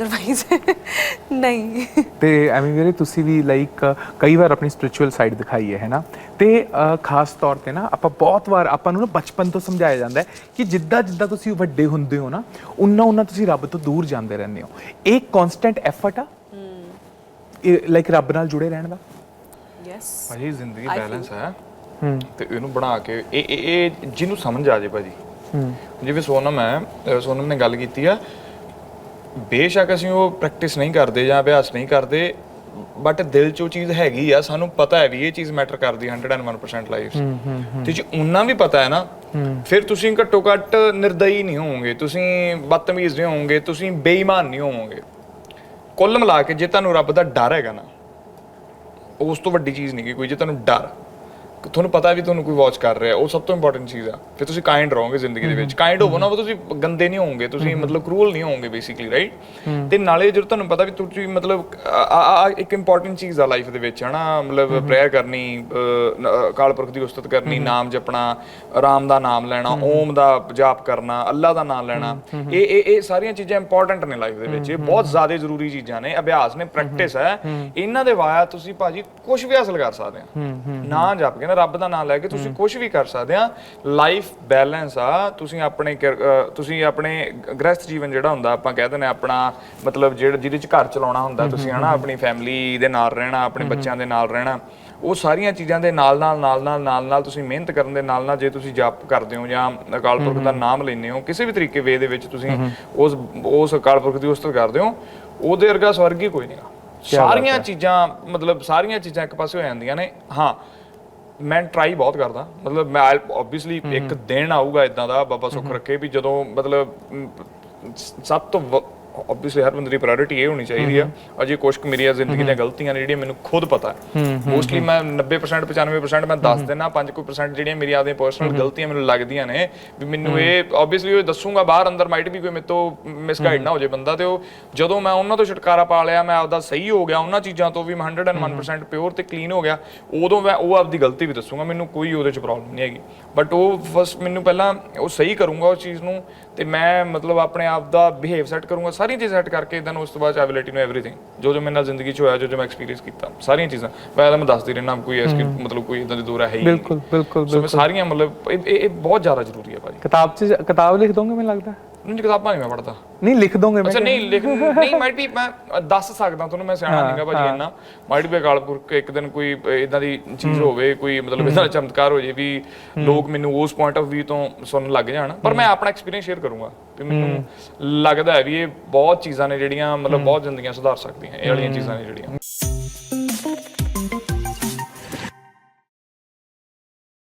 Otherwise ਨਹੀਂ। ਤੇ ਐਵੇਂ ਵੀਰੇ ਤੁਸੀਂ ਵੀ ਲਾਈਕ ਕਈ ਵਾਰ ਆਪਣੀ ਸਪਿਰਚੁਅਲ ਸਾਈਡ ਦਿਖਾਈ ਹੈ ਹੈਨਾ ਤੇ ਅ, ਖਾਸ ਤੌਰ ਤੇ ਨਾ ਆਪਾਂ ਬਹੁਤ ਵਾਰ ਆਪਾਂ ਨੂੰ ਨਾ ਬਚਪਨ ਤੋਂ ਸਮਝਾਇਆ ਜਾਂਦਾ ਹੈ ਕਿ ਜਿੱਦਾਂ ਜਿੱਦਾਂ ਤੁਸੀਂ ਵੱਡੇ ਹੁੰਦੇ ਹੋ ਨਾ ਉਨਾ ਉਨਾ ਤੁਸੀਂ ਰੱਬ ਤੋਂ ਦੂਰ ਜਾਂਦੇ ਰਹਿੰਦੇ ਹੋ। ਇਹ ਕਨਸਟੈਂਟ ਐਫਰਟ ਆ? ਲਾਈਕ ਰੱਬ ਨਾਲ ਜੁੜੇ ਰਹਿਣ ਦਾ? ਯੈਸ ਭਾਜੀ ਜ਼ਿੰਦਗੀ I ਬੈਲੈਂਸ ਹੈ ਹੂੰ। ਤੇ ਇਹਨੂੰ ਬਣਾ ਕੇ ਇਹ ਇਹ ਇਹ ਜਿਹਨੂੰ ਸਮਝ ਆ ਜੇ ਭਾਜੀ। ਹੂੰ। ਜਿਵੇਂ ਸੋਨਮ ਹੈ ਅਹ ਸੋਨਮ ਨੇ ਗੱਲ ਕੀਤੀ ਆ ਬੇਸ਼ੱਕ ਅਸੀਂ ਉਹ ਪ੍ਰੈਕਟਿਸ ਨਹੀਂ ਕਰਦੇ ਜਾਂ ਅਭਿਆਸ ਨਹੀਂ ਕਰਦੇ ਬਟ ਦਿਲ 'ਚ ਉਹ ਚੀਜ਼ ਹੈਗੀ ਆ ਸਾਨੂੰ ਪਤਾ ਹੈ ਵੀ ਇਹ ਚੀਜ਼ ਮੈਟਰ ਕਰਦੀ ਹੈ 101% ਲਾਈਫ ਤੇ ਜੇ ਉਹਨਾਂ ਵੀ ਪਤਾ ਹੈ ਨਾ ਫਿਰ ਤੁਸੀਂ ਘੱਟੋ ਘੱਟ ਨਿਰਦਈ ਨਹੀਂ ਹੋਵੋਗੇ ਤੁਸੀਂ ਬਦਤਮੀਜ਼ ਨਹੀਂ ਹੋਵੋਗੇ ਤੁਸੀਂ ਬੇਈਮਾਨ ਨਹੀਂ ਹੋਵੋਗੇ। ਕੁੱਲ ਮਿਲਾ ਕੇ ਜੇ ਤੁਹਾਨੂੰ ਰੱਬ ਦਾ ਡਰ ਹੈਗਾ ਨਾ ਉਸ ਤੋਂ ਵੱਡੀ ਚੀਜ਼ ਨਹੀਂ ਕੋਈ ਜੇ ਤੁਹਾਨੂੰ ਡਰ। ਤੁਹਾਨੂੰ ਪਤਾ ਵੀ ਤੁਹਾਨੂੰ ਕੋਈ ਵਾਚ ਕਰ ਰਿਹਾ ਉਹ ਸਭ ਤੋਂ ਇੰਪੋਰਟੈਂਟ ਚੀਜ਼ ਆ। ਫਿਰ ਤੁਸੀਂ ਕਾਈਂਡ ਰਹੋਗੇ ਜ਼ਿੰਦਗੀ ਦੇ ਵਿੱਚ। ਕਾਈਂਡ ਹੋਵੋ ਨਾ ਤੁਸੀਂ ਗੰਦੇ ਨਹੀਂ ਹੋਵੋਗੇ ਤੁਸੀਂ ਮਤਲਬ ਕਰੂਅਲ ਨਹੀਂ ਹੋਵੋਗੇ ਬੇਸਿਕਲੀ ਰਾਈਟ ਤੇ ਨਾਲੇ ਜਦੋਂ ਤੁਹਾਨੂੰ ਪਤਾ ਵੀ ਤੁਸੀਂ ਮਤਲਬ ਆ- ਇੱਕ ਇੰਪੋਰਟੈਂਟ ਚੀਜ਼ ਆ ਲਾਈਫ ਦੇ ਵਿੱਚ ਹਨਾ? ਮਤਲਬ ਪ੍ਰੇਅਰ ਕਰਨੀ ਅਕਾਲ ਪੁਰਖ ਦੀ ਉਸਤਤ ਕਰਨੀ ਨਾਮ ਜਪਣਾ ਰਾਮ ਦਾ ਨਾਮ ਲੈਣਾ ਓਮ ਦਾ ਜਾਪ ਕਰਨਾ ਅੱਲਾ ਦਾ ਨਾਮ ਲੈਣਾ। ਇਹ ਇਹ ਇਹ ਸਾਰੀਆਂ ਚੀਜ਼ਾਂ ਇੰਪੋਰਟੈਂਟ ਨੇ ਲਾਈਫ ਦੇ ਵਿੱਚ। ਇਹ ਬਹੁਤ ਜ਼ਿਆਦਾ ਜ਼ਰੂਰੀ ਚੀਜ਼ਾਂ ਨੇ ਅਭਿਆਸ ਨੇ ਪ੍ਰੈਕਟਿਸ ਹੈ। ਇਹਨਾਂ ਦੇ ਵਾਇਆ ਤੁਸੀਂ ਭਾਜੀ ਕੁਝ ਵੀ ਹਾਸਲ ਕਰ ਸਕਦੇ ਆ। ਨਾ ਜਪ ਕੇ ਨਾ ਰੱਬ ਦਾ ਨਾਮ ਲੈ ਕੇ ਤੁਸੀਂ ਕੁਝ ਵੀ ਕਰ ਸਕਦੇ ਆ। ਲਾਈਫ ਬੈਲੈਂਸ ਆ ਤੁਸੀਂ ਆਪਣੇ ਤੁਸੀਂ ਆਪਣੇ ਗ੍ਰਸਥ ਜੀਵਨ ਜਿਹੜਾ ਹੁੰਦਾ ਆਪਾਂ ਕਹਿ ਦਿੰਦੇ ਹਾਂ ਆਪਣਾ ਮਤਲਬ ਜਿਹੜਾ ਜਿਹਦੇ ਚ ਘਰ ਚਲਾਉਣਾ ਹੁੰਦਾ ਤੁਸੀਂ ਹਨਾ ਆਪਣੀ ਫੈਮਿਲੀ ਦੇ ਨਾਲ ਰਹਿਣਾ ਆਪਣੇ ਬੱਚਿਆਂ ਦੇ ਨਾਲ ਰਹਿਣਾ ਉਹ ਸਾਰੀਆਂ ਚੀਜ਼ਾਂ ਦੇ ਨਾਲ ਨਾਲ ਨਾਲ ਨਾਲ ਨਾਲ ਨਾਲ ਤੁਸੀਂ ਮਿਹਨਤ ਕਰਨ ਦੇ ਨਾਲ ਨਾਲ ਜੇ ਤੁਸੀਂ ਜਪ ਕਰਦੇ ਹੋ ਜਾਂ ਅਕਾਲ ਪੁਰਖ ਦਾ ਨਾਮ ਲੈਂਦੇ ਹੋ ਕਿਸੇ ਵੀ ਤਰੀਕੇ ਵੇ ਦੇ ਵਿੱਚ ਤੁਸੀਂ ਉਸ ਉਸ ਅਕਾਲ ਪੁਰਖ ਦੀ ਉਸਤਤ ਕਰਦੇ ਹੋ ਉਹਦੇ ਵਰਗਾ ਸਵਰਗੀ ਕੋਈ ਨਹੀਂ ਸਾਰੀਆਂ ਚੀਜ਼ਾਂ ਮਤਲਬ ਸਾਰੀਆਂ ਚੀਜ਼ਾਂ ਇੱਕ ਪਾਸੇ ਹੋ ਜਾਂਦੀਆਂ ਨੇ। ਹਾਂ ਮੈਂ ਟਰਾਈ ਬਹੁਤ ਕਰਦਾ। ਮਤਲਬ ਮੈਂ ਆਬਵੀਅਸਲੀ ਇੱਕ ਦਿਨ ਆਊਗਾ ਇਦਾਂ ਦਾ ਬਾਬਾ ਸੁੱਖ ਰੱਖੇ ਵੀ ਜਦੋਂ ਮਤਲਬ ਸਭ ਤੋਂ ਆਬਵੀਅਸਲੀ ਹਰ ਬੰਦੇ ਦੀ ਪ੍ਰਾਇੋਰਟੀ ਇਹ ਹੋਣੀ ਚਾਹੀਦੀ ਆ। ਅਜੇ ਕੁਛ ਕੁ ਮੇਰੀਆਂ ਜ਼ਿੰਦਗੀ ਦੀਆਂ ਗਲਤੀਆਂ ਨੇ ਜਿਹੜੀਆਂ ਮੈਨੂੰ ਖੁਦ ਪਤਾ ਹੈ। ਮੋਸਟਲੀ ਮੈਂ 90% 95% ਮੈਂ ਦੱਸ ਦੇਣਾ 5% ਜਿਹੜੀਆਂ ਮੇਰੀ ਆਪਦੀਆਂ ਪਰਸਨਲ ਗਲਤੀਆਂ ਮੈਨੂੰ ਲੱਗਦੀਆਂ ਨੇ ਵੀ ਮੈਨੂੰ ਇਹ ਆਬਵੀਅਸਲੀ ਉਹ ਦੱਸੂਗਾ ਬਾਹਰ ਅੰਦਰ ਮਾਈਟ ਵੀ ਕੋਈ ਮੇਰੇ ਤੋਂ ਮਿਸਗਾਈਡ ਨਾ ਹੋ ਜੇ ਬੰਦਾ ਤੇ ਉਹ ਜਦੋਂ ਮੈਂ ਉਹਨਾਂ ਤੋਂ ਛੁਟਕਾਰਾ ਪਾ ਲਿਆ ਮੈਂ ਆਪਦਾ ਸਹੀ ਹੋ ਗਿਆ ਉਹਨਾਂ ਚੀਜ਼ਾਂ ਤੋਂ ਵੀ ਮੈਂ 101% ਪਿਓਰ ਤੇ ਕਲੀਨ ਹੋ ਗਿਆ ਉਦੋਂ ਮੈਂ ਉਹ ਆਪਦੀ ਗਲਤੀ ਵੀ ਦੱਸੂਗਾ ਮੈਨੂੰ ਕੋਈ ਉਹਦੇ ਚ ਪ੍ਰੋਬਲਮ ਨਹੀਂ ਹੈਗੀ। ਬਟ ਉਹ ਫਸਟ ਮੈਨੂੰ ਪਹਿਲਾਂ ਉਹ ਸਹੀ ਕਰੂੰਗਾ ਉਸ ਚੀਜ਼ ਨੂੰ ਤੇ ਮੈਂ ਮਤਲਬ ਆਪਣੇ ਆਪ ਦਾ ਬਿਹੇਵ ਸੈੱਟ ਕਰੂੰਗਾ ਸਾਰੀਆਂ ਚੀਜ਼ਾਂ ਸੈੱਟ ਕਰਕੇ ਦੈਨ ਉਸ ਤੋਂ ਬਾਅਦ ਐਬਿਲਿਟੀ ਨੂੰ ਐਵਰੀਥਿੰਗ ਜੋ ਜੋ ਮੇਰੇ ਨਾਲ ਜ਼ਿੰਦਗੀ 'ਚ ਹੋਇਆ ਜੋ ਜੋ ਮੈਂ ਐਕਸਪੀਰੀਅੰਸ ਕੀਤਾ ਸਾਰੀਆਂ ਚੀਜ਼ਾਂ। ਮੈਂ ਤਾਂ ਮੈਂ ਦੱਸਦੀ ਰਹਿਣਾ ਕੋਈ ਐਸ ਮਤਲਬ ਕੋਈ ਇਦਾਂ ਦੀ ਦੂਰ ਹੈ ਹੀ ਨਹੀਂ। ਬਿਲਕੁਲ ਬਿਲਕੁਲ ਸੋ ਮੈਂ ਸਾਰੀਆਂ ਮਤਲਬ ਇਹ ਇਹ ਬਹੁਤ ਜ਼ਿਆਦਾ ਜ਼ਰੂਰੀ ਹੈ ਭਾਜੀ। ਕਿਤਾਬ 'ਚ ਕਿਤਾਬ ਲਿਖ ਦੋਗੇ ਮੈਨੂੰ ਲੱਗਦਾ? ਨਹੀਂ ਕਿਤਾਬਾਂ ਨਹੀਂ ਮੈਂ ਪੜ੍ਹਦਾ। ਨਹੀਂ ਲਿਖ ਦੋਗੇ ਮੈਂ ਅੱਛਾ ਨਹੀਂ ਲਿਖ ਨਹੀਂ ਮਾਈਟ ਵੀ ਮੈਂ ਦੱਸ ਸਕਦਾ ਤੁਹਾਨੂੰ ਮੈਂ ਸਿਆਣਾ ਨਹੀਂਗਾ ਭਾਜੀ ਇੰਨਾ। ਮਾਈਟ ਵੀ ਅਕਾਲਪੁਰ ਇੱਕ ਦਿਨ ਕੋਈ ਇਦਾਂ ਦੀ ਚੀਜ਼ ਹੋਵੇ ਕੋਈ ਮਤਲਬ ਇਦਾਂ ਦਾ ਚਮਤਕਾਰ ਹੋ ਜੇ ਵੀ ਲੋਕ ਮੈਨੂੰ ਉਸ ਪੁਆਇੰਟ ਆਫ View ਤੋਂ ਸੁਣਨ ਲੱਗ ਜਾਣ। ਪਰ ਮੈਂ ਆਪਣਾ ਐਕਸਪੀਰੀਅੰਸ ਸ਼ੇਅਰ ਕਰੂੰਗਾ ਤੇ ਮੈਨੂੰ ਲੱਗਦਾ ਹੈ ਵੀ ਇਹ ਬਹੁਤ ਚੀਜ਼ਾਂ ਨੇ ਜਿਹੜੀਆਂ ਮਤਲਬ ਬਹੁਤ ਜ਼ਿੰਦਗੀਆਂ ਸੁਧਾਰ ਸਕਦੀਆਂ ਇਹ ਵਾਲੀਆਂ ਚੀਜ਼ਾਂ ਨੇ ਜਿਹੜੀਆਂ।